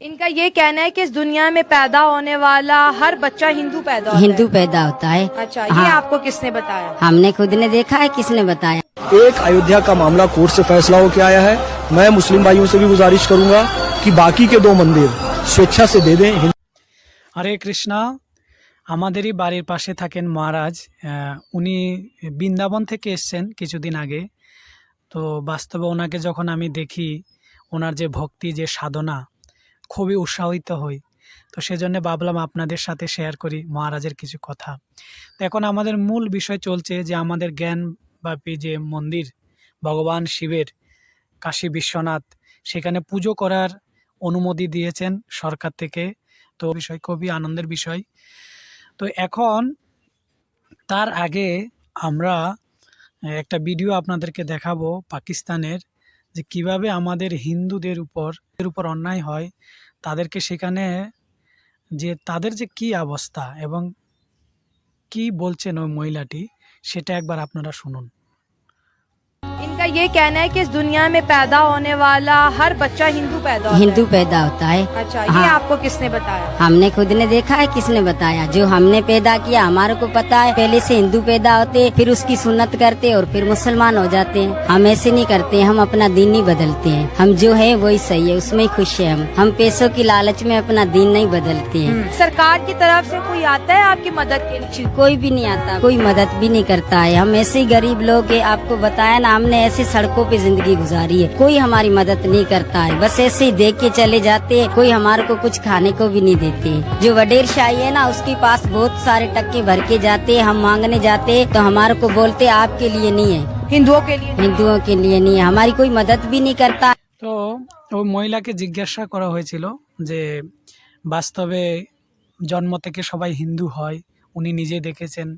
इनका ये कहना है कि इस दुनिया में पैदा होने वाला हर बच्चा हिंदू पैदा होता हिंदू है पैदा होता है अच्छा ये हाँ। आपको किसने बताया हमने खुद ने देखा है किसने बताया एक अयोध्या का मामला कोर्ट से फैसला होकर आया है मैं मुस्लिम भाइयों से भी गुजारिश करूंगा कि बाकी के दो मंदिर स्वेच्छा से दे दें হরে কৃষ্ণা আমাদেরই বাড়ির পাশে থাকেন মহারাজ আহ, উনি বৃন্দাবন থেকে এসছেন কিছুদিন আগে তো বাস্তবে ওনাকে যখন আমি দেখি ওনার যে ভক্তি যে সাধনা খুবই উৎসাহিত হই। তো সেজন্য ভাবলাম আপনাদের সাথে শেয়ার করি মহারাজের কিছু কথা। তো এখন আমাদের মূল বিষয় চলছে যে আমাদের জ্ঞানব্যাপী যে মন্দির, ভগবান শিবের কাশী বিশ্বনাথ, সেখানে পুজো করার অনুমতি দিয়েছেন সরকার থেকে। তো বিষয় খুবই আনন্দের বিষয়। তো এখন তার আগে আমরা একটা ভিডিও আপনাদেরকে দেখাবো পাকিস্তানের যে কীভাবে আমাদের হিন্দুদের উপর এর উপর অন্যায় হয়, তাদেরকে সেখানে যে তাদের যে কি অবস্থা এবং কি বলছেন ওই মহিলাটি, সেটা একবার আপনারা শুনুন। इनका ये कहना है कि इस दुनिया में पैदा होने वाला हर बच्चा हिंदू पैदा होता हिंदू पैदा होता है। अच्छा हाँ, ये। आपको किसने बताया? हमने खुद ने देखा है किसने बताया? जो हमने पैदा किया हमारे को पता है। पहले से हिंदू पैदा होते फिर उसकी सुन्नत करते और फिर मुसलमान हो जाते हैं। हम ऐसे नहीं करते हम अपना दीन नहीं बदलते हैं। हम जो है वही सही है उसमें ही खुश है हम। हम पैसों की लालच में अपना दीन नहीं बदलते हैं। सरकार की तरफ़ से कोई आता है आपकी मदद के लिए? कोई भी नहीं आता कोई मदद भी नहीं करता है। हम ऐसे गरीब लोग हैं आपको बताया ना हमने ऐसे सड़कों पे जिंदगी गुजारी है कोई हमारी मदद नहीं करता है बस ऐसे ही देख के चले जाते हैं कोई हमारे को कुछ खाने को भी नहीं देते हैं। जो वडेर शाही है ना उसके पास बहुत सारे टक्के भर के जाते हैं हम मांगने जाते हैं तो हमारे को बोलते हैं, आपके लिए नहीं है हिंदुओं के लिए हिंदुओं के लिए नहीं है हमारी कोई मदद भी नहीं करता তো ওই মহিলাকে জিজ্ঞাসা করা হয়েছিল যে বাস্তবে জন্ম থেকে সবাই হিন্দু হয় উনি নিজে দেখেছেন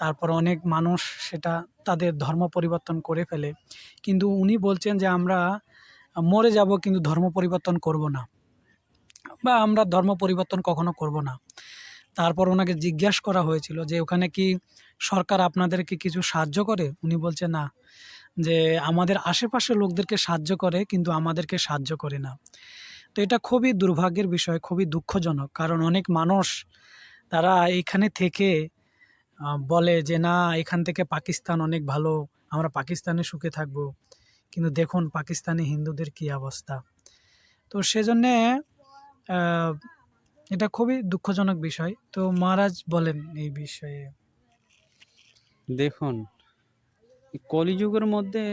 তারপর অনেক মানুষ সেটা তাদের ধর্ম পরিবর্তন করে ফেলে। কিন্তু উনি বলছেন যে, আমরা মরে যাব, কিন্তু ধর্ম পরিবর্তন করব না। বা আমরা ধর্ম পরিবর্তন কখনো করব না। তারপর ওনাকে জিজ্ঞাস করা হয়েছিল যে, ওখানে কি সরকার আপনাদেরকে কিছু সাহায্য করে? উনি বলছে না, যে আমাদের আশেপাশের লোকদেরকে সাহায্য করে, কিন্তু আমাদেরকে সাহায্য করে না। তো এটা খুবই দুর্ভাগ্যের বিষয়, খুবই দুঃখজনক। কারণ অনেক মানুষ তারা এখানে থেকে বলে যে, না, এখান থেকে পাকিস্তান অনেক ভালো, আমরা পাকিস্তানে সুখে থাকব। কিন্তু দেখুন, পাকিস্তানি হিন্দুদের কি অবস্থা। তো সেজন্যে এটা খুবই দুঃখজনক বিষয়। তো মহারাজ বলেন এই বিষয়ে। দেখুন, কলিযুগের মধ্যে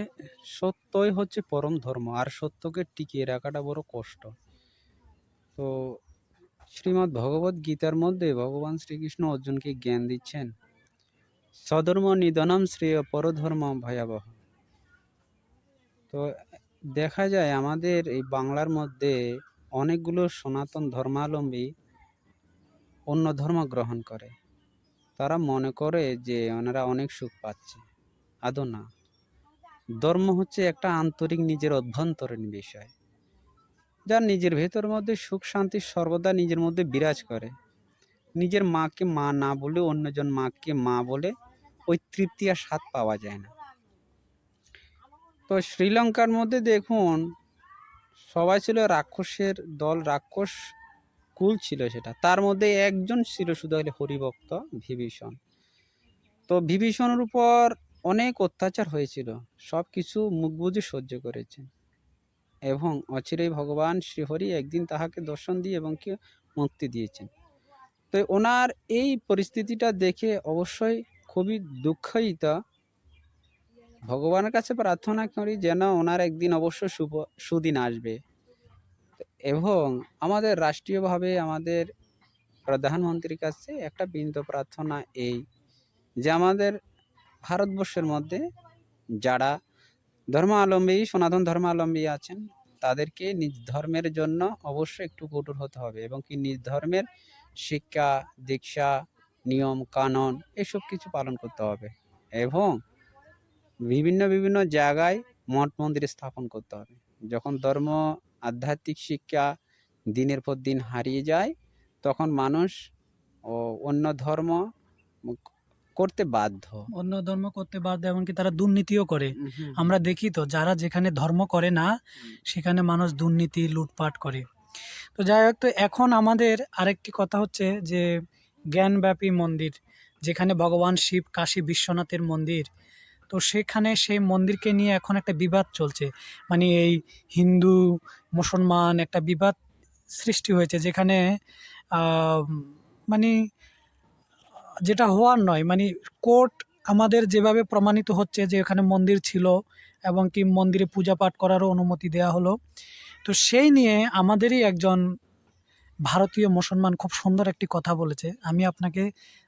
সত্যই হচ্ছে পরম ধর্ম, আর সত্যকে টিকিয়ে রাখাটা বড় কষ্ট। তো শ্রীমদ্ ভগবত গীতার মধ্যে ভগবান শ্রীকৃষ্ণ অর্জুনকে জ্ঞান দিচ্ছেন। সধর্ম নিধনম শ্রেয় পরধর্ম ভয়াবহ। তো দেখা যায় আমাদের এই বাংলার মধ্যে অনেকগুলো সনাতন ধর্মাবলম্বী অন্য ধর্ম গ্রহণ করে। তারা মনে করে যে ওনারা অনেক সুখ পাচ্ছে। আদৌ না। ধর্ম হচ্ছে একটা আন্তরিক নিজের অভ্যন্তরীণ বিষয়। যার নিজের ভেতর মধ্যে সুখ শান্তি সর্বদা নিজের মধ্যে বিরাজ করে। নিজের মাকে মা না বলে অন্যজন মাকে মা বলে ওই তৃপ্তি আর স্বাদ পাওয়া যায় না। তো শ্রীলঙ্কার মধ্যে দেখুন, সবাই ছিল রাক্ষসের দল, রাক্ষস কুল ছিল সেটা। তার মধ্যে একজন ছিল শুধু হলে হরিভক্ত বিভীষণ তো বিভীষণের উপর অনেক অত্যাচার হয়েছিল, সব কিছু মুখ বুঝে সহ্য করেছেন এবং অচিরেই ভগবান শ্রীহরি একদিন তাহাকে দর্শন দিয়ে এবং কি মুক্তি দিয়েছেন। তো ওনার এই পরিস্থিতিটা দেখে অবশ্যই খুবই দুঃখিত। ভগবানের কাছে প্রার্থনা করি যেন ওনার একদিন অবশ্য শুভ, সুদিন আসবে। এবং আমাদের রাষ্ট্রীয়ভাবে আমাদের প্রধানমন্ত্রীর কাছে একটা বিনীত প্রার্থনা এই যে আমাদের ভারতবর্ষের মধ্যে যারা ধর্মাবলম্বী, সনাতন ধর্মাবলম্বী আছেন, তাদেরকে নিজ ধর্মের জন্য অবশ্যই একটু কঠোর হতে হবে এবং কি নিজ ধর্মের শিক্ষা দীক্ষা নিয়ম কানুন এসব কিছু পালন করতে হবে এবং বিভিন্ন বিভিন্ন জায়গায় মঠ মন্দির স্থাপন করতে হবে। যখন ধর্ম আধ্যাত্মিক শিক্ষা দিনের পর দিন হারিয়ে যায় তখন মানুষ ও অন্য ধর্ম করতে বাধ্য। অন্য ধর্ম করতে বাধ্য এমনকি তারা দুর্নীতিও করে। আমরা দেখি তো যারা যেখানে ধর্ম করে না সেখানে মানুষ দুর্নীতি লুটপাট করে। তো যাই হোক, তো এখন আমাদের আরেকটি কথা হচ্ছে যে জ্ঞানব্যাপী মন্দির, যেখানে ভগবান শিব, কাশী, বিশ্বনাথের মন্দির। তো সেখানে সেই মন্দিরকে নিয়ে এখন একটা বিবাদ চলছে। মানে এই হিন্দু, মুসলমান একটা বিবাদ সৃষ্টি হয়েছে, যেখানে মানে যেটা হওয়ার নয় মানে কোর্ট আমাদের যেভাবে প্রমাণিত হচ্ছে যে এখানে মন্দির ছিল এবং কি মন্দিরে পূজা পাঠ করারও অনুমতি দেওয়া হলো। তো সেই নিয়ে আমাদেরই একজন ভারতীয় মুসলমান খুব সুন্দর একটি কথা বলেছে আমি আপনাকে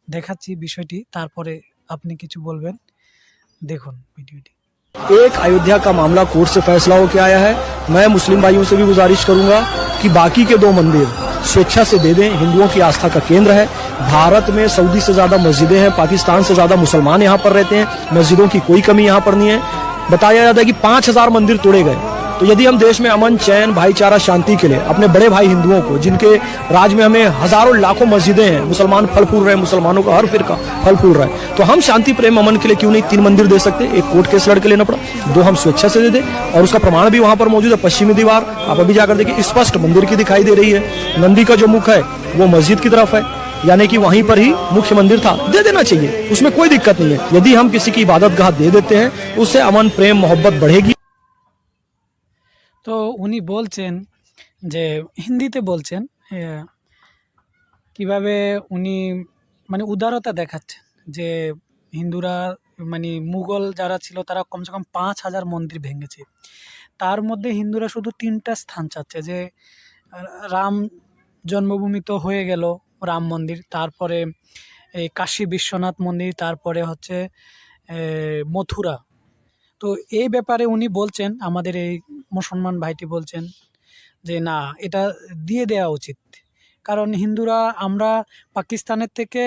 দেখাচ্ছি বিষয়টি তারপরে আপনি কিছু বলবেন দেখুন ভিডিওটি एक अयोध्या का मामला कोर्ट से फैसला होकर आया है मैं मुस्लिम भाइयों से भी गुजारिश करूंगा कि बाकी के दो मंदिर स्वेच्छा से दे दें हिंदुओं की आस्था का केंद्र है भारत में सऊदी से ज्यादा मस्जिदें हैं पाकिस्तान से ज्यादा मुसलमान यहाँ पर रहते हैं मस्जिदों की कोई कमी यहाँ पर नहीं है बताया जाता है कि पांच हजार मंदिर तोड़े गए तो यदि हम देश में अमन, चैन, भाईचारा, शांति के लिए, अपने बड़े भाई हिंदुओं को, जिनके राज में हमें हज़ारों लाखों मस्जिदें हैं, मुसलमान फल फूल रहे हैं, मुसलमानों का हर फिर का फल फूल रहा है तो हम शांति, प्रेम, अमन के लिए क्यों नहीं तीन मंदिर दे सकते? एक कोर्ट केस लड़के लेना पड़ा, दो हम स्वेच्छा से दे दें, और उसका प्रमाण भी वहाँ पर मौजूद है, पश्चिमी दीवार। आप अभी जाकर देखिए, स्पष्ट मंदिर की दिखाई दे रही है, नंदी का जो मुख है, वो मस्जिद की तरफ़ है, यानी कि वहीं पर ही मुख्य मंदिर था, दे देना चाहिए, उसमें कोई दिक्कत नहीं है। यदि हम किसी की इबादत गाह दे देते हैं, उससे अमन, प्रेम, मोहब्बत बढ़ेगी। তো উনি বলছেন যে, হিন্দিতে বলছেন কীভাবে উনি মানে উদারতা দেখাচ্ছেন যে হিন্দুরা মানে মুঘল যারা ছিল তারা কমসে কম পাঁচ হাজার মন্দির ভেঙেছে। তার মধ্যে হিন্দুরা শুধু তিনটা স্থান চাচ্ছে যে, রাম জন্মভূমি তো হয়ে গেল রাম মন্দির, তারপরে এই কাশী বিশ্বনাথ মন্দির, তারপরে হচ্ছে মথুরা। তো এই ব্যাপারে উনি বলছেন, আমাদের এই মুসলমান ভাইটি বলছেন যে, না, এটা দিয়ে দেওয়া উচিত। কারণ হিন্দুরা, আমরা পাকিস্তানের থেকে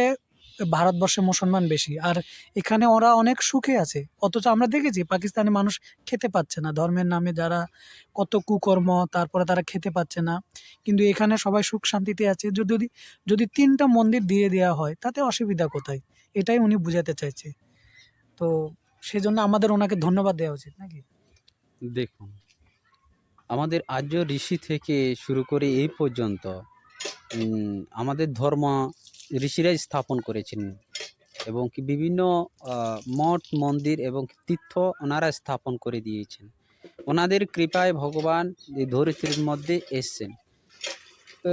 ভারতবর্ষে মুসলমান বেশি। আর এখানে ওরা অনেক সুখে আছে। অথচ আমরা দেখেছি, পাকিস্তানে মানুষ খেতে পাচ্ছে না। ধর্মের নামে যারা কত কুকর্ম, তারপরে তারা খেতে পাচ্ছে না। কিন্তু এখানে সবাই সুখ শান্তিতে আছে। যদি যদি তিনটা মন্দির দিয়ে দেওয়া হয়, তাতে অসুবিধা কোথায়? এটাই উনি বুঝাতে চাইছে। তো সেজন্য আমাদের ওনাকে ধন্যবাদ দেওয়া উচিত নাকি? দেখুন আমাদের আর্য ঋষি থেকে শুরু করে এই পর্যন্ত আমাদের ধর্ম ঋষিরাই স্থাপন করেছেন এবং কি বিভিন্ন মঠ, মন্দির এবং তীর্থ ওনারা স্থাপন করে দিয়েছেন। ওনাদের কৃপায় ভগবান এই ধরিত্রীর মধ্যে এসছেন। তো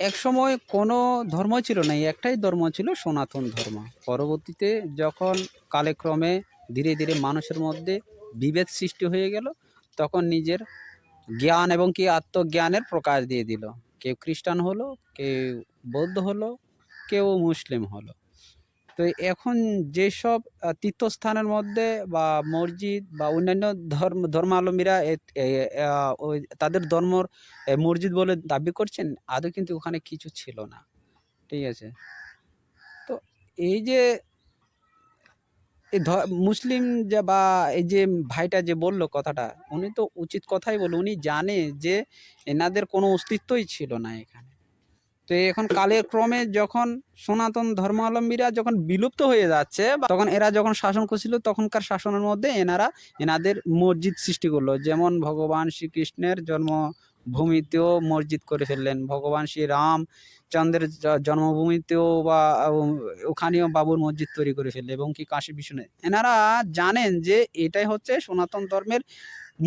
এক সময় কোনো ধর্ম ছিল না একটাই ধর্ম ছিল সনাতন ধর্ম। পরবর্তীতে যখন কালেক্রমে ধীরে ধীরে মানুষের মধ্যে বিভেদ সৃষ্টি হয়ে গেল তখন নিজের জ্ঞান এবং কি আত্মজ্ঞানের প্রকাশ দিয়ে দিল। কেউ খ্রিস্টান হলো, কেউ বৌদ্ধ হলো, কেউ মুসলিম হলো। তো এখন যেসব তীর্থস্থানের মধ্যে বা মসজিদ বা অন্যান্য ধর্ম, ধর্মালম্বীরা তাদের ধর্মর মসজিদ বলে দাবি করছেন, আদৌ কিন্তু ওখানে কিছু ছিল না। ঠিক আছে? তো এই যে এই মুসলিম যে বা এই যে ভাইটা যে বলল কথাটা, উনি তো উচিত কথাই বলল, উনি জানে যে এনাদের কোনো অস্তিত্বই ছিল না এখানে। তো এখন কালের ক্রমে যখন সনাতন ধর্মাবলম্বীরা যখন বিলুপ্ত হয়ে যাচ্ছে তখন এরা যখন শাসন করছিল, তখনকার শাসনের মধ্যে এনারা এনাদের মসজিদ সৃষ্টি করল। যেমন ভগবান শ্রীকৃষ্ণের জন্মভূমিতেও মসজিদ করে ফেললেন। ভগবান শ্রী রাম চন্দ্রের জন্মভূমিতেও বা ওখানেও বাবুর মসজিদ তৈরি করে ফেললেন এবং কি কাশী বিশ্বনাথ এনারা জানেন যে এটাই হচ্ছে সনাতন ধর্মের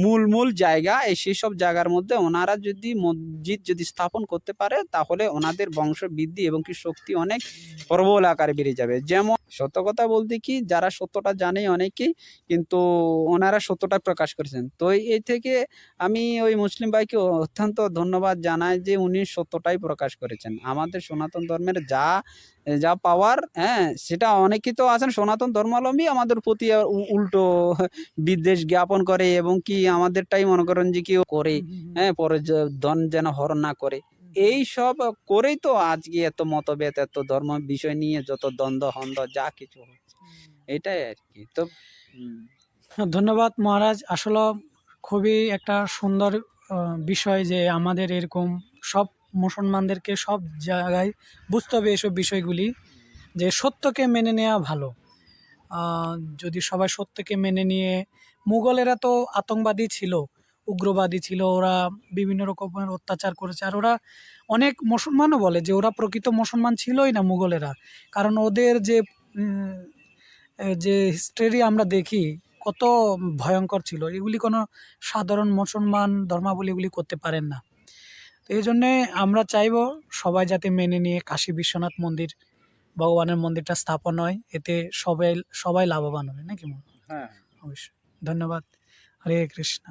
মূল মূল জায়গা। এই সেই সব জায়গার মধ্যে ওনারা যদি মসজিদ যদি স্থাপন করতে পারে, তাহলে ওনাদের বংশ বৃদ্ধি এবং কি শক্তি অনেক প্রবল আকারে বেড়ে যাবে। যেমন সত্য কথা বলতে কি যারা সত্যটা জানে অনেকেই কিন্তু ওনারা সত্যটা প্রকাশ করেছেন। তো এই থেকে আমি ওই মুসলিম ভাইকে অত্যন্ত ধন্যবাদ জানাই যে উনি সত্যটাই প্রকাশ করেছেন। আমাদের সনাতন ধর্মের যা যা পাওয়ার হ্যাঁ সেটা অনেকেই তো আছেন সনাতন ধর্মাবলম্বী আমাদের প্রতি উল্টো বিদ্বেষ জ্ঞাপন করে এবং কি আমাদেরটাই মনে করেন যে কি করে হ্যাঁ পরে ধন যেন হরণ না করে। এই সব করেই তো আজকে এত মতভেদ এত ধর্ম বিষয় নিয়ে যত দ্বন্দ্ব হন্দ যা কিছু হচ্ছে। এটাই আর কি। তো ধন্যবাদ মহারাজ। আসলে খুবই একটা সুন্দর বিষয় যে আমাদের এরকম সব মুসলমানদেরকে সব জায়গায় বুঝতে হবে এসব বিষয়গুলি যে সত্যকে মেনে নেওয়া ভালো। যদি সবাই সত্যকে মেনে নিয়ে মুঘলেরা তো আতঙ্কবাদী ছিল উগ্রবাদী ছিল ওরা বিভিন্ন রকমের অত্যাচার করেছে। আর ওরা অনেক মুসলমানও বলে যে ওরা প্রকৃত মুসলমান ছিলই না মুঘলেরা। কারণ ওদের যে যে হিস্ট্রি আমরা দেখি কত ভয়ঙ্কর ছিল। এগুলি কোনো সাধারণ মুসলমান ধর্মাবলী এগুলি করতে পারেন না। তো এই জন্যে আমরা চাইব সবাই যাতে মেনে নিয়ে কাশী বিশ্বনাথ মন্দির ভগবানের মন্দিরটা স্থাপন হয়। এতে সবাই সবাই লাভবান হবে। নাকি মনে হ্যাঁ। অবশ্যই। ধন্যবাদ। হরে কৃষ্ণ।